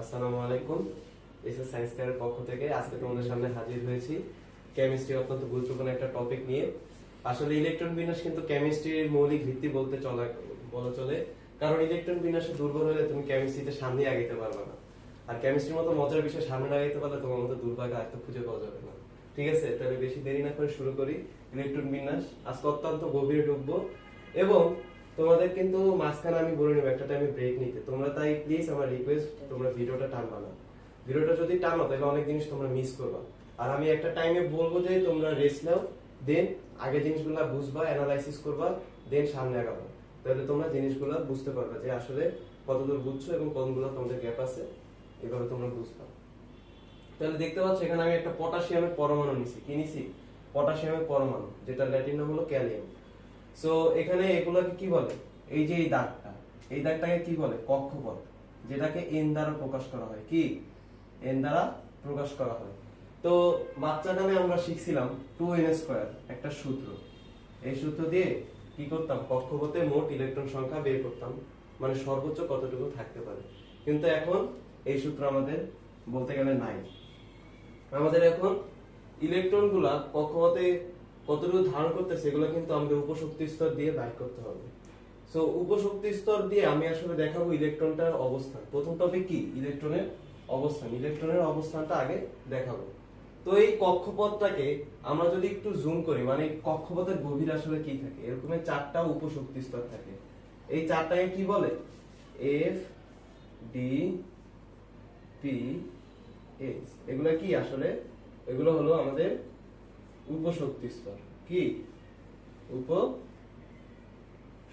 আসসালামু আলাইকুম। SS science কেয়ারের পক্ষ থেকে আজকে তোমাদের সামনে হাজির হয়েছি। কেমিস্ট্রি অত্যন্ত গুরুত্বপূর্ণ একটা টপিক নিয়ে। আসলে ইলেকট্রন বিন্যাস কিন্তু কেমিস্ট্রির মৌলিক ভিত্তি বলতে চলে বলা চলে। কারণ ইলেকট্রন বিন্যাসে দুর্বল হলে তুমি কেমিস্ট্রিতে সামনে আগাইতে পারবে না। আর কেমিস্ট্রির মতো মজার বিষয় সামনে আগাইতে পারলে তোমার মতো দুর্ভাগ্য আর তো খুঁজে পাওয়া যাবে না। ঠিক আছে? তাহলে বেশি দেরি না করে শুরু করি ইলেকট্রন বিন্যাস। আজকে অত্যন্ত গভীরে ঢুকবো। এবং তোমাদের কিন্তু মাঝখানে আমি বলে নেব, একটা টাইমে ব্রেক নিতে। তোমরা তাই প্লিজ আমার রিকোয়েস্ট তোমরা ভিডিওটা টানবা না ভিডিওটা যদি টানো তাহলে অনেক জিনিস তোমরা মিস করবা। আর আমি একটা টাইমে বলব যে, তোমরা রেস্ট নাও দেন আগে জিনিসগুলো বুঝবা অ্যানালাইসিস করবা দেন সামনে আগাবা। তাহলে তোমরা জিনিসগুলো বুঝতে পারবে যে আসলে কতদূর বুঝছ এবং কোনগুলো তোমাদের গ্যাপ আছে, এভাবে তোমরা বুঝবা। তাহলে দেখতে পাচ্ছ, এখানে আমি একটা পটাশিয়ামের পরমাণু নিছি। কি নিছি? পটাশিয়ামের পরমাণু যেটা ল্যাটিন নাম হলো ক্যালিয়াম। সো এখানে এগুলোকে কি বলে? এই যে এই দাগটা, এই দাগটাকে কি বলে? কক্ষপথ, যেটাকে এন দ্বারা প্রকাশ করা হয়। কি? এন দ্বারা প্রকাশ করা হয়। তো, বাচ্চাকালে আমরা শিখছিলাম টু এন স্কোয়ার একটা সূত্র। এই সূত্র দিয়ে কি করতাম? কক্ষপথে মোট ইলেকট্রন সংখ্যা বের করতাম। মানে সর্বোচ্চ কতটুকু থাকতে পারে। কিন্তু এখন এই সূত্র আমাদের বলতে গেলে নাই। আমাদের এখন ইলেকট্রনগুলা কক্ষপথে কতটুকু ধারণ করতে সেগুলো কিন্তু আমাদের উপশক্তি স্তর দিয়ে বাইর করতে হবে। সো উপশক্তি স্তর দিয়ে আমি আসলে দেখাবো ইলেকট্রনটার অবস্থান। প্রথম টপিক কি? ইলেকট্রনের অবস্থান। ইলেকট্রনের অবস্থানটা আগে দেখাবো। তো এই কক্ষপথটাকে আমরা যদি একটু জুম করি মানে কক্ষপথের গভীর আসলে কি থাকে? এরকম চারটা উপশক্তি স্তর থাকে। এই চারটাকে কি বলে? এফ ডি পি এইচ এগুলো কি আসলে? এগুলো হলো আমাদের উপশক্তি স্তর কি? উপ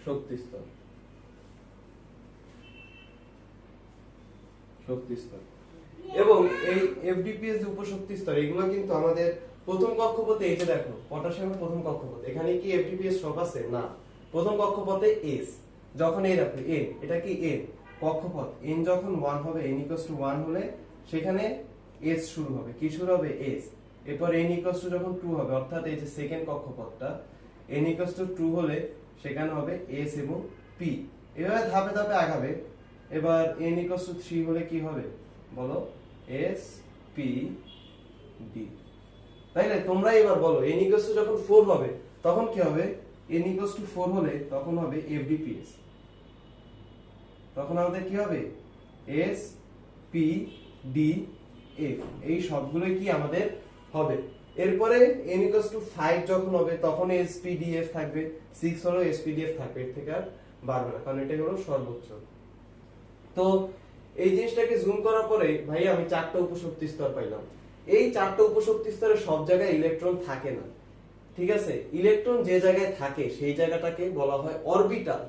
শক্তি স্তর শক্তি স্তর এবং এই এফডিপিএস উপশক্তি স্তর এগুলো কিন্তু আমাদের প্রথম কক্ষপথে এই যে দেখো, পটাশিয়ামের প্রথম কক্ষপথ। এখানে কি এফডিপিএস সব আছে? না। প্রথম কক্ষপথে এস যখন এই দেখো এন এটা কি এন কক্ষপথ। এন যখন ওয়ান হবে এন ইকস টু ওয়ান হলে সেখানে এস শুরু হবে। কি শুরু হবে? এস এরপর এন ইকস টু যখন টু হবে, অর্থাৎ এই যে সেকেন্ড কক্ষপথটা এন ইকস টু টু হলে সেখানে হবে এস এবং পি এভাবে ধাপে ধাপে আগাবে। এবার এন ইকস টু থ্রি হলে কি হবে? বলো এস পি ডি তাই না তোমরা এবার বলো এন ইকস টু যখন ফোর হবে, তখন কি হবে? এন ইকস টু ফোর হলে তখন হবে এফডিপিএস তখন আমাদের কি হবে? এস পি ডি এফ এই সবগুলোই কি আমাদের হবে। এরপরে এন ইকস টু ফাইভ যখন হবে, তখন এফ থাকবে। সিক্স হলো এফ থাকবে, এর থেকে আর বাড়বে না, কারণ এটাই হলো সর্বোচ্চ। তো এই জিনিসটাকে জুম করার পরে ভাই আমি চারটা উপশক্তি স্তর পাইলাম। এই চারটা উপশক্তি স্তরে সব জায়গায় ইলেকট্রন থাকে না। ঠিক আছে? ইলেকট্রন যে জায়গায় থাকে, সেই জায়গাটাকে বলা হয় অরবিটাল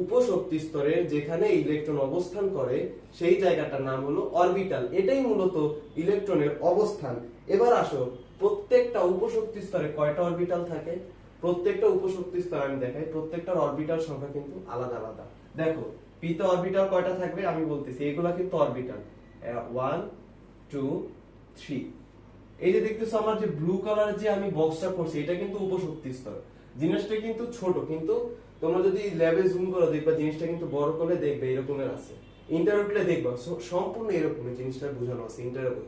উপশক্তি স্তরের যেখানে ইলেকট্রন অবস্থান করে, সেই জায়গাটার নাম হলো অরবিটাল এটাই মূলত ইলেকট্রনের অবস্থান। এবার আসো, প্রত্যেকটা উপশক্তি স্তরে কয়টা অরবিটাল থাকে? প্রত্যেকটা উপশক্তি স্তর আমি দেখাই, প্রত্যেকটার অরবিটাল সংখ্যা কিন্তু আলাদা আলাদা। দেখো পিতে অরবিটাল কয়টা থাকবে? আমি বলতেছি, এগুলা কিন্তু অরবিটাল ওয়ান টু থ্রি এই যে দেখতেছো আমার যে ব্লু কালার যে আমি বক্সটা করছি এটা কিন্তু উপশক্তি স্তর। জিনিসটা কিন্তু ছোট, কিন্তু তোমরা যদি ল্যাবে জুম করো, দেখবা জিনিসটা কিন্তু বড় করলে দেখবে এরকমের আছে। ইন্টারভিউতে দেখবা সম্পূর্ণ এরকমের জিনিসটা বোঝানো আছে ইন্টারভিউ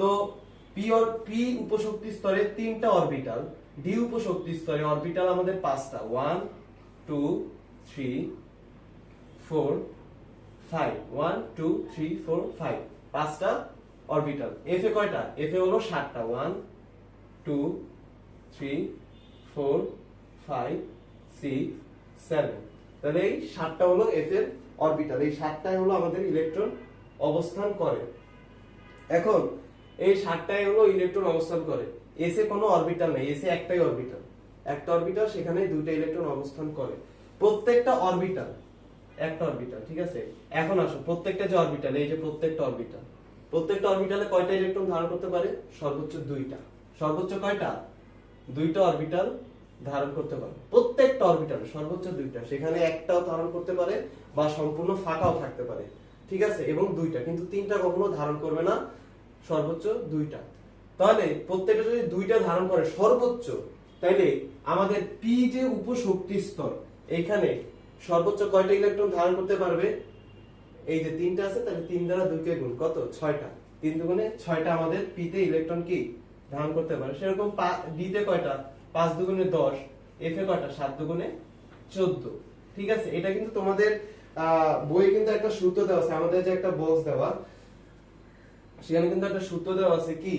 তো পি পি উপশক্তি স্তরে তিনটা অরবিটাল ডি উপশক্তি স্তরে অরবিটাল আমাদের পাঁচটা। One two three four five one two three four five পাঁচটা অরবিটাল এফ এ কয়টা? এফ এ হলো সাতটা one two three four five six seven তাহলে এই সাতটা হলো এফ এর অরবিটাল এই সাতটাই হলো আমাদের ইলেকট্রন অবস্থান করে। এখন এই সাতটাই হলো ইলেকট্রন অবস্থান করে। এসে কোনো অরবিটাল নেই এসে একটাই অরবিটাল একটা অরবিটাল সেখানে দুইটা ইলেকট্রন অবস্থান করে। প্রত্যেকটা অরবিটাল একটা অরবিটাল ঠিক আছে? এখন আসো, প্রত্যেকটা যে অরবিটাল এই যে প্রত্যেকটা অরবিটাল প্রত্যেকটা অরবিটালে কয়টা ইলেকট্রন ধারণ করতে পারে? সর্বোচ্চ দুইটা। সর্বোচ্চ কয়টা? দুইটা অরবিটাল ধারণ করতে পারে। প্রত্যেকটা অরবিটাল সর্বোচ্চ দুইটা। সেখানে একটাও ধারণ করতে পারে বা সম্পূর্ণ ফাঁকাও থাকতে পারে। ঠিক আছে? এবং দুইটা। কিন্তু তিনটা কখনো ধারণ করবে না। সর্বোচ্চ দুইটা। তাহলে প্রত্যেকটা যদি দুইটা ধারণ করে সর্বোচ্চ, তাইলে আমাদের পি যে উপশক্তি স্তর এখানে সর্বোচ্চ কয়টা ইলেকট্রন ধারণ করতে পারবে? এই যে তিনটা আছে, তাহলে তিন দ্বারা দুইকে গুণ কত? ছয়টা। তিন দুগুণে ছয়টা আমাদের পিতে ইলেকট্রন কি? ধারণ করতে পারে। সেরকম ডিতে কয়টা? পাঁচ দুগুণে দশ এফ এ কয়টা? সাত দুগুণে চোদ্দ। ঠিক আছে? এটা কিন্তু তোমাদের বইয়ে কিন্তু একটা সূত্র দেওয়া আছে। আমাদের যে একটা বক্স দেওয়া সেখানে কিন্তু একটা সূত্র দেওয়া আছে কি?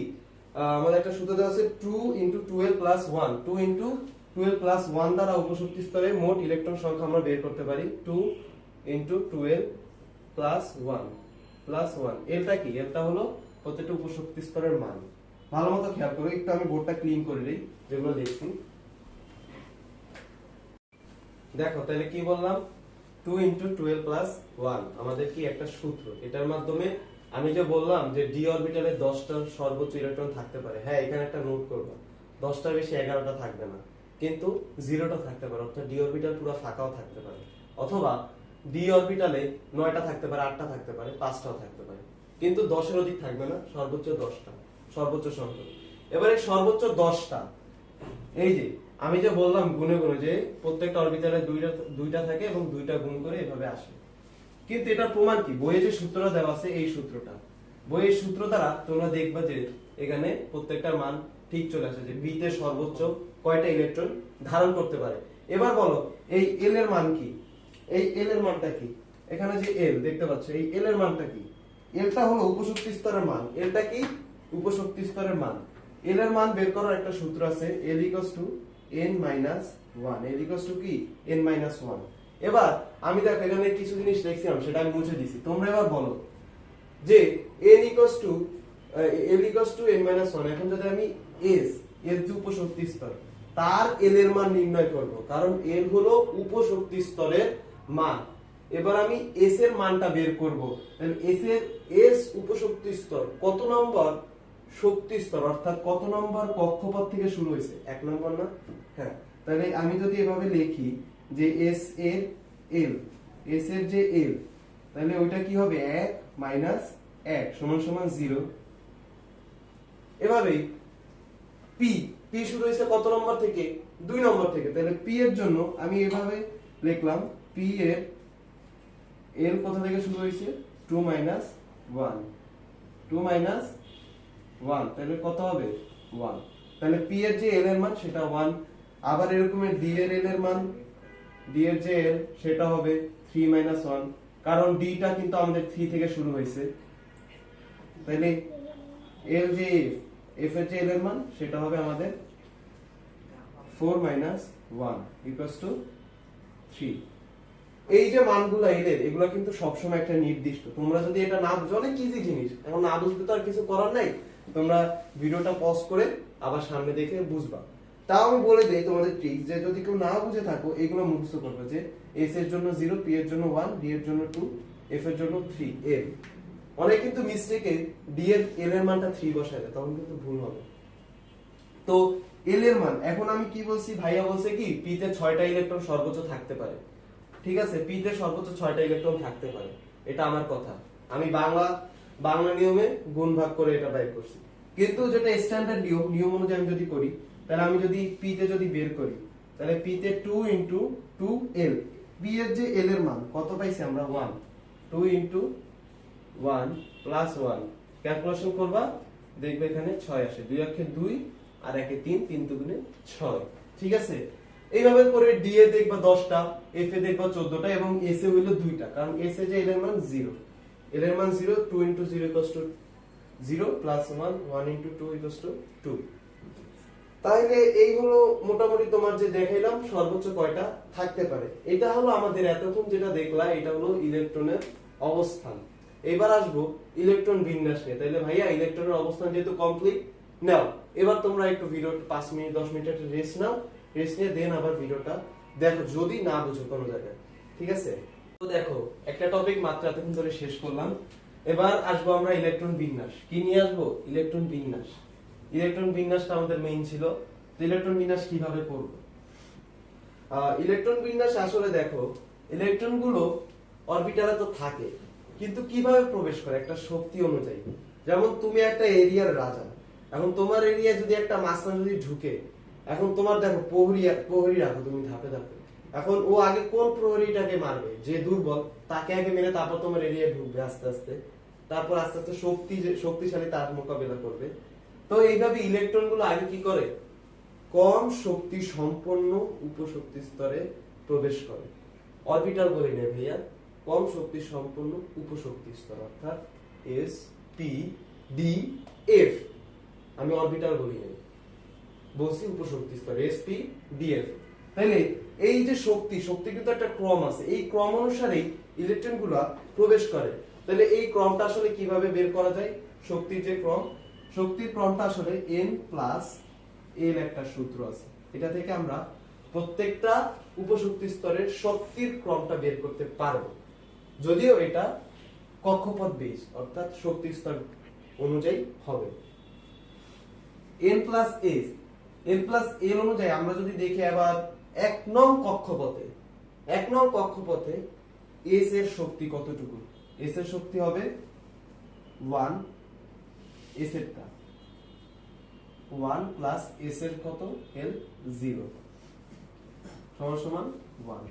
আমাদের একটা সূত্র দেওয়া আছে two into twelve plus one two into twelve plus one দ্বারা উপশক্তি স্তরে মোট ইলেকট্রন সংখ্যা আমরা বের করতে পারি two into twelve plus one plus one এলটা কি? এলটা হলো প্রত্যেকটা উপশক্তি স্তরের মান। ভালো মতো খেয়াল করো, একটু আমি বোর্ডটা ক্লিন করে দিই, যেগুলো দেখছি। দেখো, তাহলে কি বললাম? Two into twelve plus one আমাদের কি একটা সূত্র, এটার মাধ্যমে আমি যে বললাম যে ডি অরবিটালে দশটা সর্বোচ্চ ইলেকট্রন থাকতে পারে হ্যাঁ এখানে একটা নোট করব। দশটার বেশি এগারোটা থাকবে না, কিন্তু জিরোটা থাকতে পারে, অর্থাৎ ডি অরবিটাল পুরো ফাঁকাও থাকতে পারে। অথবা ডি অরবিটালে নয়টা থাকতে পারে, আটটা থাকতে পারে, পাঁচটাও থাকতে পারে, কিন্তু দশের অধিক থাকবে না, সর্বোচ্চ দশটা, সর্বোচ্চ সংখ্যা। এবারে সর্বোচ্চ দশটা, এই যে আমি যে বললাম গুণে গুনে যে প্রত্যেকটা অরবিটালে দুইটা দুইটা থাকে এবং দুইটা গুণ করে এভাবে আসে। কিন্তু এটার প্রমাণ কি? বইয়ে যে সূত্রটা দেওয়া আছে, এই সূত্রটা। বইয়ের সূত্র দ্বারা তোমরা দেখবা যে এখানে প্রত্যেকটার মান ঠিক চলে আসে, যে বিতে সর্বোচ্চ কয়টা ইলেকট্রন ধারণ করতে পারে। এবার বলো, এই এল এর মান কি? এই এল এর মানটা কি? এখানে যে এল দেখতে পাচ্ছ, এই এল এর মানটা কি? এলটা হলো উপশক্তি স্তরের মান। এলটা কি? উপশক্তি স্তরের মান। এল এর মান বের করার একটা সূত্র আছে L equals to N minus one L equals to কি? এন মাইনাস ওয়ান এবার আমি দেখো, এখানে কিছু জিনিস লিখছিলাম সেটা আমি মুছে দিছি। তোমরা এবার বলো যে equals to equals to minus one এখন যদি আমি এস এস যে উপশক্তি স্তর, তার এল এর মান নির্ণয় করব, কারণ এল হলো উপশক্তি স্তরের মান। এবার আমি এস এর মানটা বের করব এস এর এস উপশক্তি স্তর কত নম্বর? শক্তি স্তর, অর্থাৎ কত নম্বর কক্ষপথ থেকে শুরু হয়েছে? এক নম্বর না? হ্যাঁ তাহলে আমি যদি এভাবে লিখি যে এস এর এল এস এর যে এল তাহলে ওইটা কি হবে? এক মাইনাস এক, সমান সমান জিরো এভাবেই পি পি শুরু হয়েছে কত নম্বর থেকে? দুই নম্বর থেকে। তাহলে পি এর জন্য আমি এভাবে লিখলাম পি এর এল কোথা থেকে শুরু হয়েছে? Two minus one two minus one তাহলে কত হবে? ওয়ান তাহলে পি এর যে এল এর মান, সেটা ওয়ান আবার এরকমের ডি এর এল এর মান? ডি এর যে এল সেটা হবে থ্রি মাইনাস ওয়ান কারণ ডিটা কিন্তু আমাদের থ্রি থেকে শুরু হয়েছে। তাহলে এল যে এফ এফ এর যে এল এর মান, সেটা হবে আমাদের four minus one equals to three এই যে মানগুলো এলের এগুলো কিন্তু সবসময় একটা নির্দিষ্ট। তোমরা যদি এটা না বুঝো, অনেক ইজি জিনিস। এখন না বুঝতে তো আর কিছু করার নাই। তোমরা ভিডিওটা পজ করে আবার সামনে দেখে বুঝবা। তাও আমি বলে দেই তোমাদের ট্রিক যে যদি কেউ না বুঝে থাকো, এগুলো মুখস্থ করবে যে এস এর জন্য জিরো পি এর জন্য ওয়ান ডি এর জন্য টু এফ এর জন্য থ্রি এল অনেক কিন্তু মিস্টেকে ডি এর এল এর মানটা থ্রি বসায় দেয়, তখন কিন্তু ভুল হবে। তো এল এর মান, এখন আমি কি বলছি? ভাইয়া বলছে কি পি তে ছয়টা ইলেকট্রন সর্বোচ্চ থাকতে পারে। ঠিক আছে? পি তে সর্বোচ্চ ছয়টা ইলেকট্রন থাকতে পারে। এটা আমার কথা। আমি বাংলা বাংলা নিয়মে গুণ ভাগ করে এটা বের করছি। কিন্তু যেটা স্ট্যান্ডার্ড নিয়ম নিয়ম অনুযায়ী আমি যদি করি তাহলে আমি যদি পি তে যদি বের করি, তাহলে পি তে two into two L P এর যে এল এর মান, কত পাইছি আমরা? One two into one plus one calculation করবা, দেখবে এখানে ছয় আসে। দুই অক্ষে দুই আর একে তিন তিন দুগুণে ছয়। ঠিক আছে? এইভাবে করে ডি এ দেখবা দশটা এফ এ দেখবা চোদ্দটা এবং এস এ হইল দুইটা। কারণ এস এ যে এল এর মান জিরো এল এর মান zero two into zero x two zero plus one one into two x two two তাহলে এই হলো মোটামুটি তোমার যে দেখাইলাম, সর্বোচ্চ কয়টা? থাকতে পারে। এটা হলো আমাদের এতক্ষণ যেটা দেখলা, এটা হলো ইলেকট্রনের অবস্থান। এবার আসব ইলেকট্রন বিন্যাস নিয়ে। তাহলে ভাইয়া, ইলেকট্রনের অবস্থান যেহেতু কমপ্লিট নাও, এবার তোমরা একটু ভিডিও পাঁচ মিনিট, দশ মিনিট একটা রেস্ট নাও। রেস্ট নিয়ে দেন আবার ভিডিওটা দেখো, যদি না বুঝো কোনো জায়গায়। ঠিক আছে? তো দেখো, একটা টপিক মাত্র এতক্ষণ ধরে শেষ করলাম। এবার আসব আমরা ইলেকট্রন বিন্যাস। কি নিয়ে আসব? ইলেকট্রন বিন্যাস। ইলেকট্রন বিন্যাসটা আমাদের মেইন ছিল ইলেকট্রন বিন্যাস কীভাবে করব? ইলেকট্রন বিন্যাস আসলে দেখো ইলেকট্রনগুলো অরবিটালে তো থাকে, কিন্তু কীভাবে প্রবেশ করে? একটা শক্তি অনুযায়ী। যেমন তুমি একটা এরিয়ার রাজা, এখন তোমার এরিয়া যদি একটা মাস্তান যদি ঢুকে, এখন তোমার দেখো প্রহরী প্রহরী রাখো তুমি ধাপে ধাপে। এখন ও আগে কোন প্রহরীটাকে মারবে? যে দুর্বল, তাকে আগে মেরে তারপর তোমার এরিয়ায় ঢুকবে আস্তে আস্তে। তারপর আস্তে আস্তে শক্তি শক্তিশালী তার মোকাবেলা করবে। তো এইভাবে ইলেকট্রনগুলো আগে কি করে? কম শক্তি সম্পন্ন উপশক্তি স্তরে প্রবেশ করে। অরবিটাল বলি না ভাইয়া, কম শক্তি সম্পন্ন উপশক্তি স্তর, অর্থাৎ এস পি ডি এফ আমি অরবিটাল বলি নাই, বলছি উপশক্তি স্তর এসপি ডিএফ তাইলে এই যে শক্তি শক্তি কিন্তু একটা ক্রম আছে, এই ক্রম অনুসারেই ইলেকট্রনগুলা প্রবেশ করে। তাহলে এই ক্রমটা আসলে কীভাবে বের করা যায়? শক্তির যে ক্রম শক্তির ক্রমটা আসলে এন প্লাস এল একটা সূত্র আছে। এটা থেকে আমরা প্রত্যেকটা উপশক্তি স্তরের শক্তির ক্রমটা বের করতে পারব। যদিও এটা কক্ষপথ বেস অর্থাৎ শক্তি স্তর অনুযায়ী হবে। N plus S N plus L অনুযায়ী আমরা যদি দেখি আবার এক নং কক্ষপথে, এক নং কক্ষপথে এস এর শক্তি কতটুকু? এস এর শক্তি হবে ওয়ান এস এরটা ওয়ান প্লাস এস এর কত? এল জিরো সমান সমান ওয়ান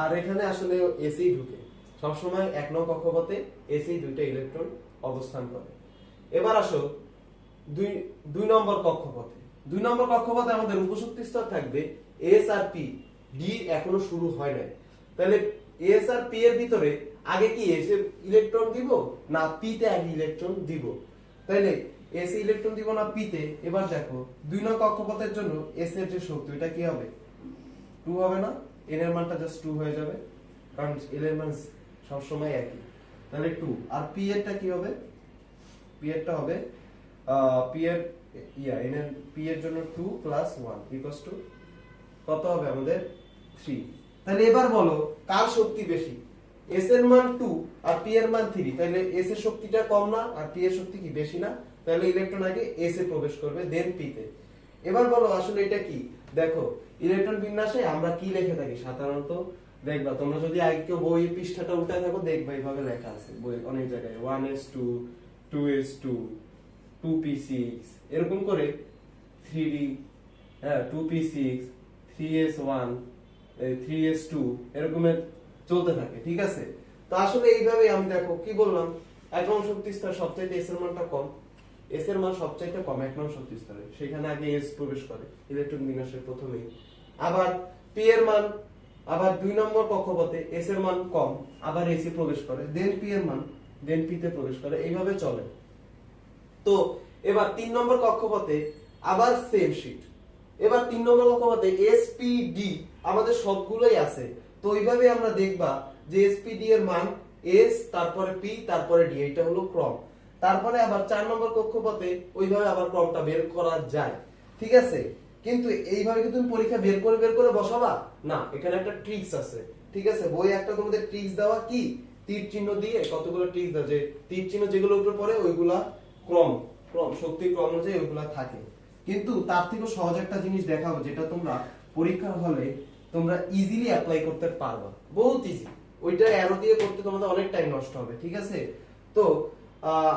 আর এখানে আসলে এসেই ঢুকে। সবসময় এক নং কক্ষপথে এসেই দুইটা ইলেকট্রন অবস্থান করে। এবার আসো দুই দুই নম্বর কক্ষপথে। দুই নম্বর কক্ষপথে আমাদের উপশক্তি স্তর থাকবে এস আর পি ডি এখনও শুরু হয় নাই। তাহলে এস আর পি এর ভিতরে আগে কি এস এর ইলেকট্রন দিব? না পি তে আগে ইলেকট্রন দিব। তাইলে এস ইলেকট্রন দিব না পি তে। এবার দেখো, দুই নং কক্ষপথের জন্য এস এর যে শক্তি ওটা কি হবে? টু হবে না? এন এর মানটা জাস্ট টু হয়ে যাবে। কারণ এল এর মান সবসময় একই। তাহলে টু আর পি এরটা কি হবে? পি এরটা হবে পি এর, ইয়া এন এর পি এর জন্য two plus one equals to কত হবে আমাদের থ্রি তাহলে এবার বলো, কার শক্তি বেশি? এস এর মান টু আর পি এর মান থ্রি তাহলে এস এর শক্তিটা কম না আর পি এর শক্তি কি বেশি না? তাহলে ইলেকট্রন আগে এস এ প্রবেশ করবে দেন পি তে। এবার বলো, আসলে এটা কি? দেখো ইলেকট্রন বিন্যাসে আমরা কি লিখে থাকি সাধারণত? দেখবা, তোমরা যদি আগে কেউ বই পৃষ্ঠাটা উল্টায় থাকো, দেখবা এইভাবে লেখা আছে বই অনেক জায়গায়। One S two two S two two P six এরকম করে থ্রি ডি হ্যাঁ two P six three S one three S two এরকমের চলতে থাকে, ঠিক আছে? তো আসলে এইভাবে আমি দেখো, কি বললাম? এক নং শক্তি স্তর সবচাইতে এস এর মানটা কম। এস এর মান সবচাইতে কম এক নং শক্তি স্তরে সেখানে আগে এস প্রবেশ করে ইলেকট্রন বিন্যাসের প্রথমেই। আবার পি এর মান, আবার দুই নম্বর কক্ষপথে এস এর মান কম, আবার এসি প্রবেশ করে দেন পি এর মান দেন পি তে প্রবেশ করে, এইভাবে চলে। তো এবার তিন নম্বর কক্ষপথে আবার সেম শিট এবার তিন নম্বর কক্ষপথে এস পি ডি আমাদের সবগুলোই আছে। তো ওইভাবে আমরা দেখবা যে এসপিডি এর মান এস তারপরে পি তারপরে ডি এটা হলো ক্রম। তারপরে আবার চার নম্বর কক্ষপথে ওইভাবে আবার ক্রমটা বের করা যায়। ঠিক আছে? কিন্তু এইভাবে কি তুমি পরীক্ষা বের করে বের করে বসাবা? না, এখানে একটা ট্রিক্স আছে। ঠিক আছে? বই একটা তোমাদের ট্রিক্স দেওয়া কি? তীর চিহ্ন দিয়ে কতগুলো ট্রিক্স দেওয়া? যে তীর চিহ্ন যেগুলো উপরে পড়ে, ওইগুলা ক্রম ক্রম, শক্তি ক্রম অনুযায়ী ওইগুলা থাকে। কিন্তু তার থেকেও সহজ একটা জিনিস দেখাবো, যেটা তোমরা পরীক্ষার হলে তোমরা ইজিলি অ্যাপ্লাই করতে পারবা। বহুত ইজি ওইটা অ্যারো দিয়ে করতে তোমাদের অনেক টাইম নষ্ট হবে, ঠিক আছে? তো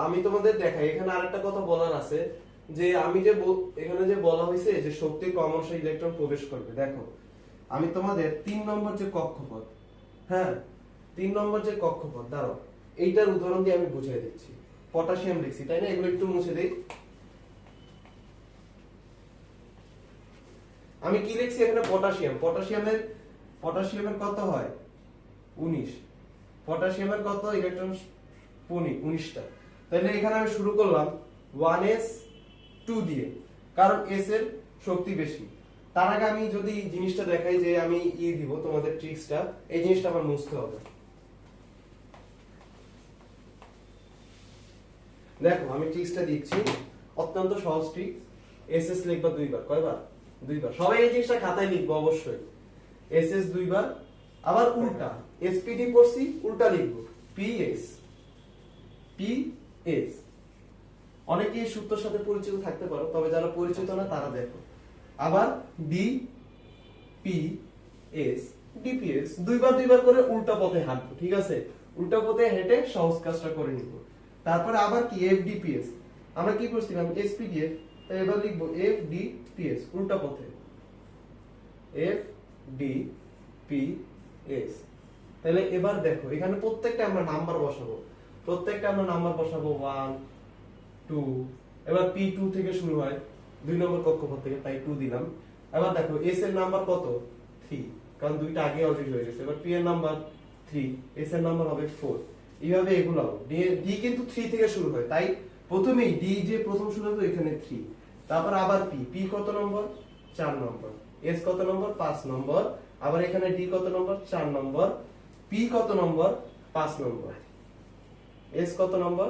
আমি তোমাদের দেখাই। এখানে আরেকটা কথা বলার আছে, যে আমি যে এখানে যে বলা হয়েছে যে শক্তি ক্রমশ ইলেকট্রন প্রবেশ করবে। দেখো, আমি তোমাদের তিন নম্বর যে কক্ষপথ হ্যাঁ? তিন নম্বর যে কক্ষপথ, দাঁড়াও। এইটার উদাহরণ দিয়ে আমি বুঝিয়ে দিচ্ছি। পটাশিয়াম লিখছি, তাই না? এগুলো একটু মুছে দিই। আমি কি লিখছি এখানে? পটাশিয়াম। পটাশিয়ামের পটাশিয়ামের কত হয়? উনিশ। পটাশিয়ামের কত? ইলেকট্রন উনিশটা। তাহলে এখানে আমি শুরু করলাম ওয়ান এস টু দিয়ে, কারণ এস এর শক্তি বেশি। তার আগে আমি যদি জিনিসটা দেখাই যে আমি ই দিব তোমাদের ট্রিক্সটা, এই জিনিসটা আমার মুছতে হবে। দেখো, আমি ট্রিক্সটা দিচ্ছি, অত্যন্ত সহজ ট্রিক্স, এস এস লিখবা দুইবার। কয়বার? দুইবার। সবাই এই জিনিসটা খাতায় লিখব, অবশ্যই। এস এস দুইবার, আবার উল্টা। এসপিডি পড়ছি উল্টা লিখব। অনেকে এই সূত্রের সাথে পরিচিত থাকতে পারো, তবে যারা পরিচিত না, তারা দেখো। আবার ডি পি এস ডিপিএস দুইবার দুইবার করে উল্টা পথে হাঁটবো, ঠিক আছে? উল্টা পথে হেঁটে সহজ কাজটা করে নিব। তারপরে আবার কি? এফডিপিএস আমরা কি করছিলাম? এসপিডিএফ তাই এবার লিখব এফ ডি পিএস উল্টা পথে। এফ ডি পি এস তাহলে এবার দেখো, এখানে প্রত্যেকটা আমরা নাম্বার বসাবো। প্রত্যেকটা আমরা নাম্বার বসাবো ওয়ান টু এবার পি টু থেকে শুরু হয়। দুই নম্বর কক্ষপথ থেকে তাই টু দিলাম। এবার দেখো এস এর নাম্বার কত? থ্রি কারণ দুইটা আগে অলরেডি হয়ে গেছে। এবার পি এর নাম্বার থ্রি এস এর নাম্বার হবে ফোর এইভাবে এগুলো ডি কিন্তু থ্রি থেকে শুরু হয়, তাই প্রথমেই ডি যে প্রথম শুরু এখানে থ্রি তারপর আবার পি পি কত নম্বর? চার নম্বর। এস কত নম্বর? পাঁচ নম্বর। আবার এখানে ডি কত নম্বর? চার নম্বর। পি কত নম্বর? পাঁচ নম্বর। এস কত নম্বর?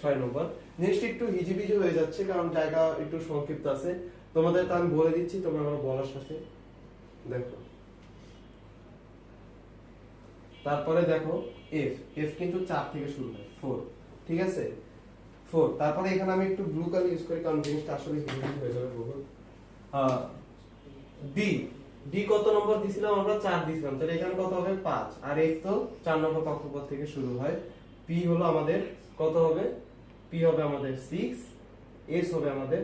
ছয় নম্বর। জিনিসটা একটু হিজিবিজি হয়ে যাচ্ছে, কারণ জায়গা একটু সংক্ষিপ্ত আছে। তোমাদের তা আমি বলে দিচ্ছি, তোমরা আমার বলার সাথে দেখো। তারপরে দেখো এফ এফ কিন্তু চার থেকে শুরু হয় ফোর ঠিক আছে? ফোর তারপরে এখানে আমি একটু ব্লু কালার ইউজ করি কারণ জিনিসটা আসলে হিজিবিজি হয়ে যাবে বহু ডি ডি কত নম্বর দিছিলাম আমরা? চার দিছিলাম। তাহলে এখানে কত হবে? পাঁচ। আর এফ তো চার নম্বর কক্ষপথ থেকে শুরু হয়। পি হলো আমাদের কত হবে? পি হবে আমাদের সিক্স এস হবে আমাদের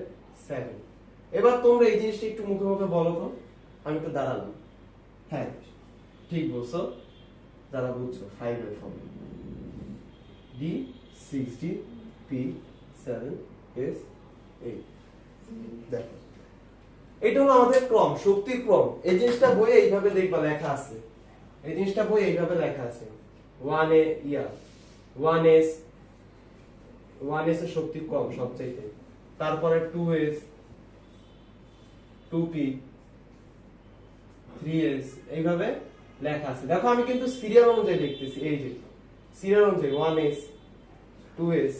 সেভেন এবার তোমরা এই জিনিসটা একটু মুখে মুখে বলো তো। আমি তো দাঁড়ালাম। হ্যাঁ। ঠিক বলছো? যারা বুঝছ ফাইভ এর form D six D P seven S eight দেখো এটা হলো আমাদের ক্রম শক্তির ক্রম। এই জিনিসটা বইয়ে এইভাবে দেখবা লেখা আছে। এই জিনিসটা বইয়ে এইভাবে লেখা আছে। ওয়ান এ ইয়া ওয়ান এস ওয়ান এস এর শক্তি কম সবচাইতে। তারপরে two S two P three S এইভাবে লেখা আছে। দেখো আমি কিন্তু সিরিয়াল অনুযায়ী লিখতেছি এই যে সিরিয়াল অনুযায়ী one S two S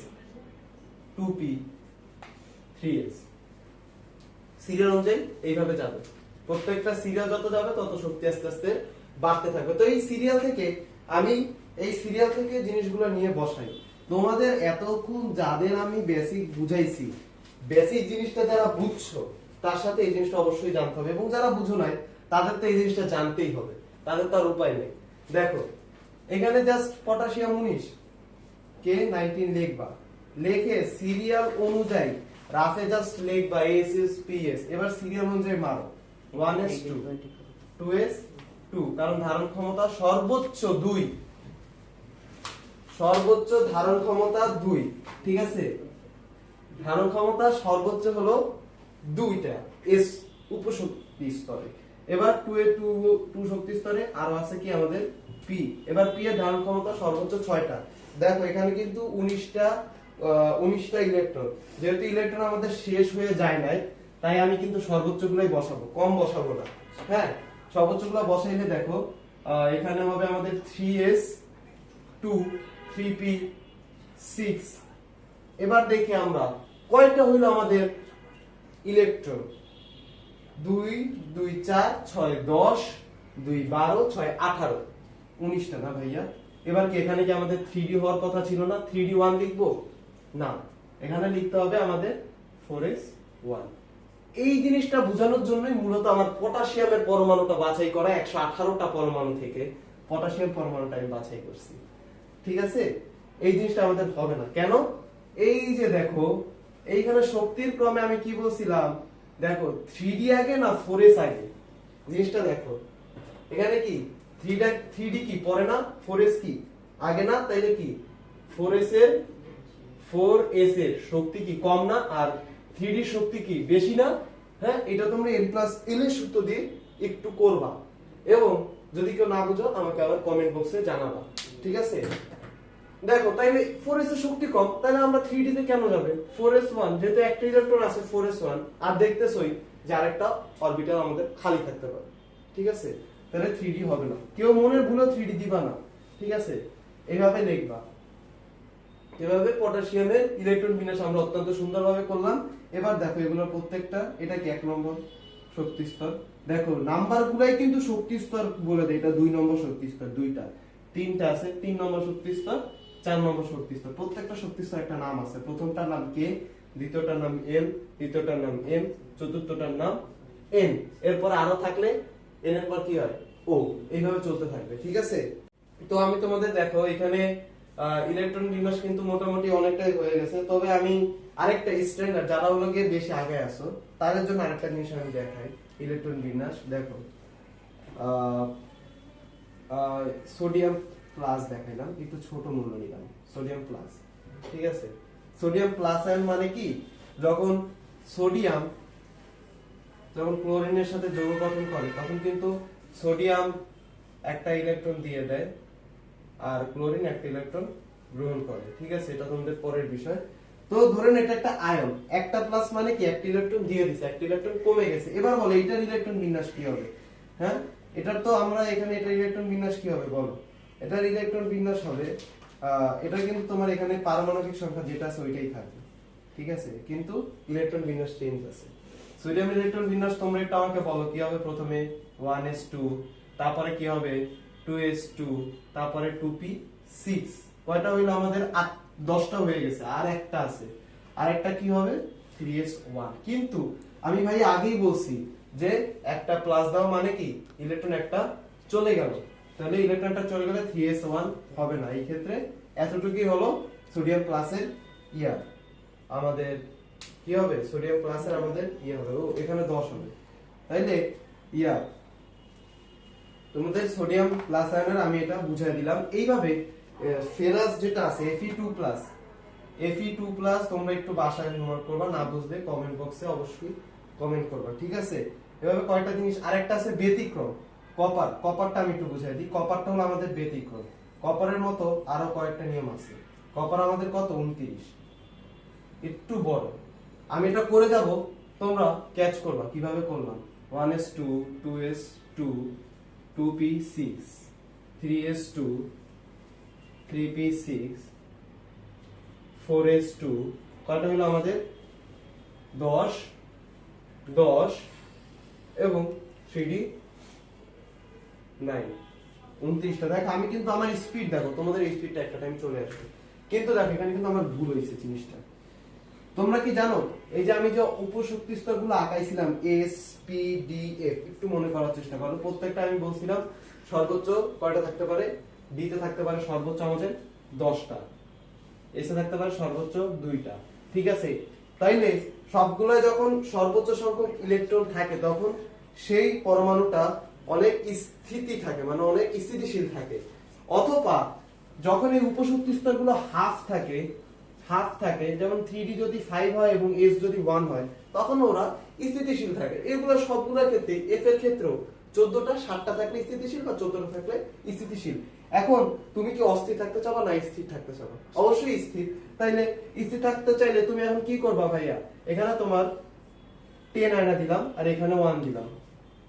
two P three S serial অনুযায়ী এইভাবে যাবে। প্রত্যেকটা সিরিয়াল যত যাবে, তত শক্তি আস্তে আস্তে বাড়তে থাকবে। তো এই সিরিয়াল থেকে আমি এই সিরিয়াল থেকে জিনিসগুলো নিয়ে বসাই। তোমাদের এতক্ষণ যাদের আমি বেসিক বুঝাইছি বেসিক জিনিসটা যারা বুঝছ, তার সাথে এই জিনিসটা অবশ্যই জানতে হবে। এবং যারা বুঝো নাই, তাদের তো এই জিনিসটা জানতেই হবে। তাদের তো আর উপায় নেই। দেখো, এখানে জাস্ট পটাশিয়াম উনিশ কে নাইনটিন লিখবা। লেখে সিরিয়াল অনুযায়ী, রাফে জাস্ট লিখবা এস এস পি এস এবার সিরিয়াল অনুযায়ী মারো। One S two two S two কারণ ধারণ ক্ষমতা সর্বোচ্চ দুই। সর্বোচ্চ ধারণ ক্ষমতা দুই, ঠিক আছে? ধারণ ক্ষমতা সর্বোচ্চ হলো দুইটা এস উপশক্তি স্তরে। এবার টু এ টু টু শক্তি স্তরে, আরও আছে কি আমাদের? পি এবার পি এর ধারণ ক্ষমতা সর্বোচ্চ ছয়টা। দেখো, এখানে কিন্তু উনিশটা উনিশটা ইলেকট্রন যেহেতু ইলেকট্রন আমাদের শেষ হয়ে যায় নাই, তাই আমি কিন্তু সর্বোচ্চ গুলাই বসাবো, কম বসাবো না। হ্যাঁ? সর্বোচ্চগুলো বসাইলে দেখো এখানে হবে আমাদের three S two three P six এবার দেখি আমরা, কয়টা হইল আমাদের ইলেকট্রন দুই দুই, চার, ছয়, দশ, দুই, বারো, ছয়, আঠারো। উনিশটা না ভাইয়া? এবার কি এখানে কি আমাদের থ্রি ডি হওয়ার কথা ছিল না? থ্রি ডি ওয়ান লিখব? না এখানে লিখতে হবে আমাদের ফোর এস ওয়ান এই জিনিসটা বোঝানোর জন্যই মূলত আমার পটাশিয়ামের পরমাণুটা বাছাই করা একশো আঠারোটা পরমাণু থেকে পটাশিয়াম পরমাণুটা আমি বাছাই করছি। ঠিক আছে? এই জিনিসটা আমাদের হবে না। কেন? এই যে দেখো, এইখানে শক্তির ক্রমে আমি কি বলছিলাম? দেখো থ্রি আগে না ফোর আগে? জিনিসটা দেখো। এখানে কি? থ্রি থ্রি কি? পরে না? ফোর কি? আগে না? তাইলে কি? ফোর এর ফোর এস এর শক্তি কি কম না আর থ্রি ডি শক্তি কি বেশি না? হ্যাঁ এটা তোমরা এন প্লাস এল এর সূত্র দিয়ে একটু করবা। এবং যদি কেউ না বুঝো, আমাকে আবার কমেন্ট বক্সে জানাবা। ঠিক আছে? দেখো, তাইলে ফোর এস এর শক্তি কম তাহলে আমরা থ্রি ডি তে কেন যাবে? ফোর এস ওয়ান, যেহেতু একটা ইলেকট্রন আছে ফোর এস ওয়ান, আর দেখতেছই যে আরেকটা অরবিটাল আমাদের খালি থাকতে পারে। ঠিক আছে? তাহলে থ্রি ডি হবে না। কেউ মনের ভুলেও থ্রি ডি দিবা না। ঠিক আছে? এইভাবে লিখবা। এভাবে পটাশিয়ামের ইলেকট্রন বিন্যাস আমরা অত্যন্ত সুন্দরভাবে করলাম। এবার দেখো এগুলোর প্রত্যেকটা, এটা কি এক নম্বর শক্তি স্তর? দেখো নাম্বার গুলাই কিন্তু শক্তি স্তর বলে দেয়, এটা দুই নম্বর শক্তি স্তর, দুইটা। তিনটা আছে, তিন নম্বর শক্তি স্তর, চার নম্বর শক্তি স্তর। প্রত্যেকটা শক্তি স্তর একটা নাম আছে। প্রথমটার নাম কে? দ্বিতীয়টার নাম এল তৃতীয়টার নাম এম, চতুর্থটার নাম এন। এরপর আরও থাকলে এন এর পর কি হয়? ও। এইভাবে চলতে থাকবে, ঠিক আছে? তো আমি তোমাদের দেখো, এখানে ইলেকট্রন বিন্যাস কিন্তু মোটামুটি অনেকটাই হয়ে গেছে। তবে আমি আরেকটা স্ট্যান্ডার্ড যারা হলো গিয়ে বেশি আগে আসো তাদের জন্য আরেকটা জিনিস আমি দেখাই ইলেকট্রন বিন্যাস। দেখো সোডিয়াম প্লাস দেখাইলাম, একটু ছোট মূল্য নিলাম সোডিয়াম প্লাস ঠিক আছে? সোডিয়াম প্লাস আয়ন মানে কি? যখন সোডিয়াম যখন ক্লোরিনের সাথে যৌগ গঠন করে, তখন কিন্তু সোডিয়াম একটা ইলেকট্রন দিয়ে দেয়। আর ক্লোরিন একটা ইলেকট্রন গ্রহণ করে। ঠিক আছে? এটা তোমাদের পরের বিষয়। তো ধরেন এটা একটা আয়ন। একটা প্লাস মানে কি? একটা ইলেকট্রন দিয়ে দিছে। একটা ইলেকট্রন কমে গেছে। এবার বলো, এটার ইলেকট্রন বিন্যাস কি হবে? হ্যাঁ? এটার তো আমরা এখানে এটার ইলেকট্রন বিন্যাস কি হবে? বলো। এটার ইলেকট্রন বিন্যাস হবে এটা কিন্তু তোমার এখানে পারমাণবিক সংখ্যা যেটা আছে ওইটাই থাকবে। ঠিক আছে? কিন্তু ইলেকট্রন বিন্যাস চেঞ্জ আছে। সোডিয়াম ইলেকট্রন বিন্যাস তোমরা একটু আমাকে বলো, কি হবে প্রথমে? 1s2 তারপরে কি হবে? 2s2 তারপরে 2p6 কয়টা হইল আমাদের? 10টা হয়ে গেছে, আর একটা আছে। আর একটা কি হবে? 3s1 কিন্তু আমি ভাই আগেই বলছি যে একটা প্লাস দাও মানে কি? ইলেকট্রন একটা চলে গেল। তাহলে ইলেকট্রনটা চলে গেলে 3s1 হবে না। এই ক্ষেত্রে এতটুকুই হলো সোডিয়াম প্লাসের ইয়ার আমাদের কি হবে? সোডিয়াম প্লাসের আমাদের ইয়ে হবে। ও, এখানে 10 হবে। তাইলে, ইয়া তোমাদের সোডিয়াম প্লাস আয়নের আমি এটা বুঝাই দিলাম। এইভাবে ফেরাস যেটা আছে Fe2 প্লাস Fe2 প্লাস তোমরা একটু বাসায় হোমওয়ার্ক করবা, না বুঝলে কমেন্ট বক্সে অবশ্যই কমেন্ট করবা, ঠিক আছে? এভাবে কয়টা জিনিস, আরেকটা আছে ব্যতিক্রম কপার কপারটা আমি একটু বুঝাই দিই। কপারটা হলো আমাদের ব্যতিক্রম। কপারের মতো আরও কয়েকটা নিয়ম আছে। কপার আমাদের কত? উনত্রিশ। একটু বড়। আমি এটা করে যাব, তোমরা ক্যাচ করবা, কীভাবে করলাম one S two two S two two P six three S two three P six four S two কয়টা হলো আমাদের? দশ দশ এবং থ্রি ডি নাইন উনত্রিশটা। দেখ, আমি কিন্তু আমার স্পিড দেখো, তোমাদের স্পিডটা একটা টাইম চলে আসবে। কিন্তু দেখো, এখানে কিন্তু আমার ভুল হয়েছে জিনিসটা। তোমরা কি জানো? এই যে আমি যে উপশক্তি স্তরগুলো আঁকাইছিলাম এস পি ডি এফ একটু মনে করার চেষ্টা করো। প্রত্যেকটা আমি বলছিলাম, সর্বোচ্চ কয়টা থাকতে পারে? ডি তে থাকতে পারে সর্বোচ্চ আমাদের দশটা। এসে থাকতে পারে সর্বোচ্চ দুইটা। ঠিক আছে? তাইলে সবগুলো যখন সর্বোচ্চ সংখ্যক ইলেকট্রন থাকে, তখন সেই পরমাণুটা অনেক স্থিতি থাকে মানে অনেক স্থিতিশীল থাকে। অথবা যখন এই উপশক্তি স্তরগুলো হাফ থাকে হাফ থাকে, যেমন থ্রি ডি যদি ফাইভ হয় এবং এস যদি ওয়ান হয়, তখন ওরা স্থিতিশীল থাকে। এগুলো সবগুলোর ক্ষেত্রে এফ এর ক্ষেত্রেও চোদ্দটা, সাতটা থাকলে স্থিতিশীল বা চোদ্দটা থাকলে স্থিতিশীল। এখন তুমি কি অস্থির থাকতে চাও না স্থির থাকতে চাও? অবশ্যই স্থির। তাইলে স্থির থাকতে চাইলে তুমি এখন কি করবা ভাইয়া? এখানে তোমার টেন আয়না দিলাম আর এখানে ওয়ান দিলাম।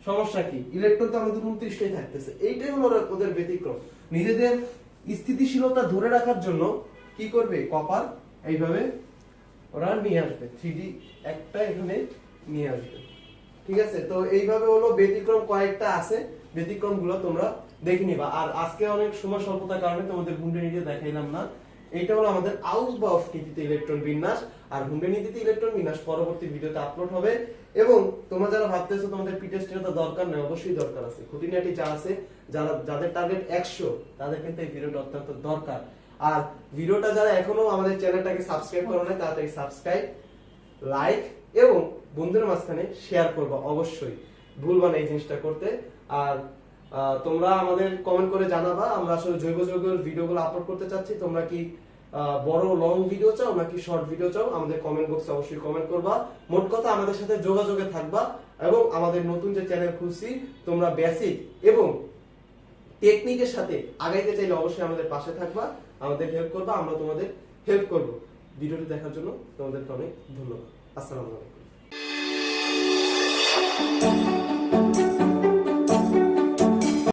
সমস্যা কি? ইলেকট্রন তো আমাদের উনত্রিশটাই থাকতেছে। এইটাই হলো ওদের ব্যতিক্রম। নিজেদের স্থিতিশীলতা ধরে রাখার জন্য কি করবে? কপার এইভাবে ওরা নিয়ে আসবে থ্রি একটা এখানে নিয়ে আসবে। ঠিক আছে? তো এইভাবে হলো ব্যতিক্রম কয়েকটা আছে ব্যতিক্রমগুলো তোমরা দেখে নিবা। আর আজকে অনেক সময় স্বল্পতার কারণে তোমাদের হুন্ডে নীতি দেখাইলাম না। এটা হলো আমাদের আউস বা অফ নীতিতে ইলেকট্রন বিন্যাস। আর হুন্ডে নীতিতে ইলেকট্রন বিন্যাস পরবর্তী ভিডিওতে আপলোড হবে। এবং তোমরা যারা ভাবতেছো তোমাদের পিটেস্ট তো দরকার নেই, অবশ্যই দরকার আছে। খুঁটিনাটি যা আছে, যারা যাদের টার্গেট একশো, তাদের কিন্তু এই ভিডিওটা অত্যন্ত দরকার। আর ভিডিওটা যারা এখনও আমাদের চ্যানেলটাকে সাবস্ক্রাইব করো না তাড়াতাড়ি সাবস্ক্রাইব, লাইক এবং বন্ধুদের মাঝখানে শেয়ার করবা অবশ্যই। ভুলবা না এই জিনিসটা করতে। আর তোমরা আমাদের কমেন্ট করে জানাবা, আমরা আসলে জৈব যৌগের ভিডিওগুলো আপলোড করতে চাচ্ছি। তোমরা কি বড় লং ভিডিও চাও নাকি শর্ট ভিডিও চাও? আমাদের কমেন্ট বক্সে অবশ্যই কমেন্ট করবা। মোট কথা আমাদের সাথে যোগাযোগে থাকবা এবং আমাদের নতুন যে চ্যানেল খুলছি, তোমরা বেসিক এবং টেকনিকের সাথে আগাইতে চাইলে অবশ্যই আমাদের পাশে থাকবা। আমাদের হেল্প করব, আমরা তোমাদের হেল্প করব। ভিডিওটি দেখার জন্য তোমাদেরকে অনেক ধন্যবাদ। আসসালামু আলাইকুম।